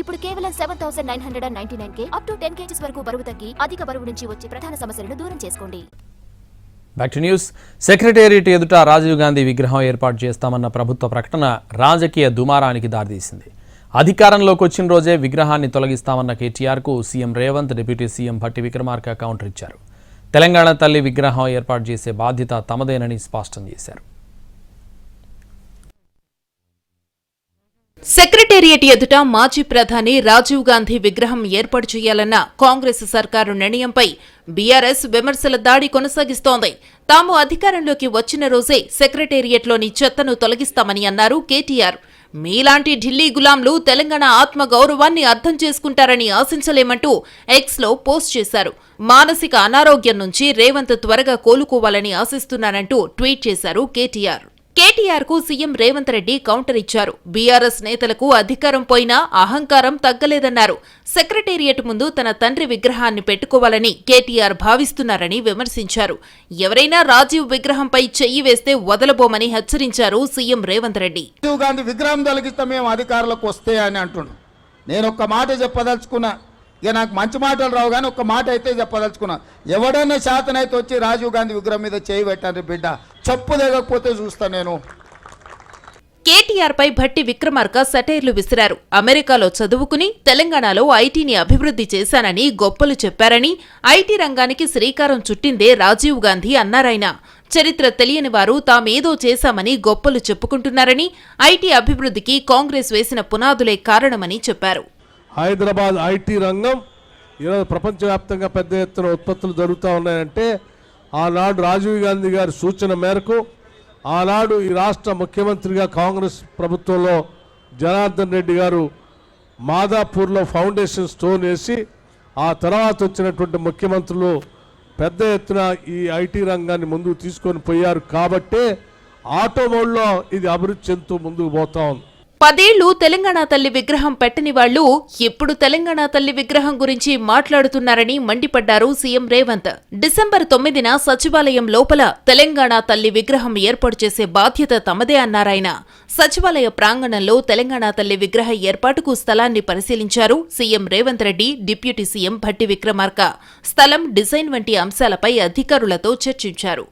ఇప్పుడు కేవలం seven thousand nine hundred and ninety nine K up to ten KGs వరకు బరువు తగ్గి అధిక బరువు నుంచి వచ్చే ప్రధాన సమస్యలను దూరం చేసుకోండి. బ్యాక్ టు న్యూస్ సెక్రటేరియట్ ఎదుట రాజీవ్ గాంధీ విగ్రహం ఏర్పాటు చేస్తామన్న ప్రభుత్వ ప్రకటన రాజకీయ దుమారానికి దారితీసింది. అధికారంలోకి వచ్చిన రోజే విగ్రహాన్ని తొలగిస్తామన్న కేటీఆర్కు CM Revanth deputy CM Bhatti Vikramarka counter ఇచ్చారు. తెలంగాణ తల్లి విగ్రహం ఏర్పాటు చేసే బాధ్యత తమదేనని స్పష్టం చేశారు. సెక్రటేరియట్ ఎదుట మాజీ ప్రధాని రాజీవ్ గాంధీ విగ్రహం ఏర్పాటు చేయాలన్న కాంగ్రెస్ సర్కారు నిర్ణయంపై బీఆర్ఎస్ విమర్శల దాడి కొనసాగిస్తోంది. తాము అధికారంలోకి వచ్చిన రోజే సెక్రటేరియట్లోని చెత్తను తొలగిస్తామని అన్నారు కేటీఆర్. మీలాంటి ఢిల్లీ గులాంలు తెలంగాణ ఆత్మ గౌరవాన్ని అర్థం చేసుకుంటారని ఆశించలేమంటూ ఎక్స్లో పోస్ట్ చేశారు. మానసిక అనారోగ్యం నుంచి రేవంత్ త్వరగా కోలుకోవాలని ఆశిస్తున్నానంటూ ట్వీట్ చేశారు కేటీఆర్. కేటీఆర్కు సీఎం రేవంత్ రెడ్డి కౌంటర్ ఇచ్చారు. బీఆర్ఎస్ నేతలకు అధికారం పోయినా అహంకారం తగ్గలేదన్నారు. సెక్రటేరియట్ ముందు తన తండ్రి విగ్రహాన్ని పెట్టుకోవాలని కేటీఆర్ భావిస్తున్నారని విమర్శించారు. ఎవరైనా రాజీవ్ విగ్రహంపై చెయ్యి వేస్తే వదలబోమని హెచ్చరించారు సీఎం రేవంత్ రెడ్డి. రాజీవ్ గాంధీ విగ్రహం తొలగిస్తే మేము అధికారులకు వస్తే అని అంటున్నాను నేను ఒక్క మాట చెప్పదలుచుకున్నా ఇక నాకు మంచి మాటలు రావు కానీ ఒక్క మాట అయితే చెప్పదలుచుకున్నా. ఎవడన్నా శాతనైతే వచ్చి రాజీవ్ గాంధీ విగ్రహం మీద చేయి పెట్టండి బిడ్డ. చెప్పు దిగకపోతే చూస్తా నేను. కేటీఆర్ పై భట్టి విక్రమార్క సెటైర్లు విసిరారు. అమెరికాలో చదువుకుని తెలంగాణలో ఐటీని అభివృద్ధి చేశానని గొప్పలు చెప్పారని ఐటీ రంగానికి శ్రీకారం చుట్టిందే రాజీవ్ గాంధీ అన్నారాయన చరిత్ర తెలియని వారు తామేదో చేశామని గొప్పలు చెప్పుకుంటున్నారని ఐటీ అభివృద్ధికి కాంగ్రెస్ వేసిన పునాదులే కారణమని చెప్పారు. హైదరాబాద్ ఐటీ రంగం ఈరోజు ప్రపంచవ్యాప్తంగా పెద్ద ఎత్తున ఉత్పత్తులు జరుగుతూ ఉన్నాయంటే ఆనాడు రాజీవ్ గాంధీ గారి సూచన మేరకు ఆనాడు ఈ రాష్ట్ర ముఖ్యమంత్రిగా కాంగ్రెస్ ప్రభుత్వంలో జనార్దన్ రెడ్డి గారు మాదాపూర్లో ఫౌండేషన్ స్టోన్ వేసి ఆ తర్వాత వచ్చినటువంటి ముఖ్యమంత్రులు పెద్ద ఎత్తున ఈ ఐటీ రంగాన్ని ముందుకు తీసుకొని పోయారు కాబట్టే ఆటోమోడ్లో ఇది అభివృద్ధి చెందుతూ ముందుకు పోతా ఉంది. పదేళ్ళు తెలంగాణ తల్లి విగ్రహం పెట్టని వాళ్ళు ఇప్పుడు తెలంగాణ తల్లి విగ్రహం గురించి మాట్లాడుతున్నారని మండిపడ్డారు సీఎం రేవంత్. డిసెంబర్ తొమ్మిదిన సచివాలయం లోపల తెలంగాణ తల్లి విగ్రహం ఏర్పాటు చేసే బాధ్యత తమదే అన్నారాయన సచివాలయ ప్రాంగణంలో తెలంగాణ తల్లి విగ్రహ ఏర్పాటుకు స్థలాన్ని పరిశీలించారు CM Revanth Reddy deputy CM Bhatti Vikramarka. స్థలం డిజైన్ వంటి అంశాలపై అధికారులతో చర్చించారు.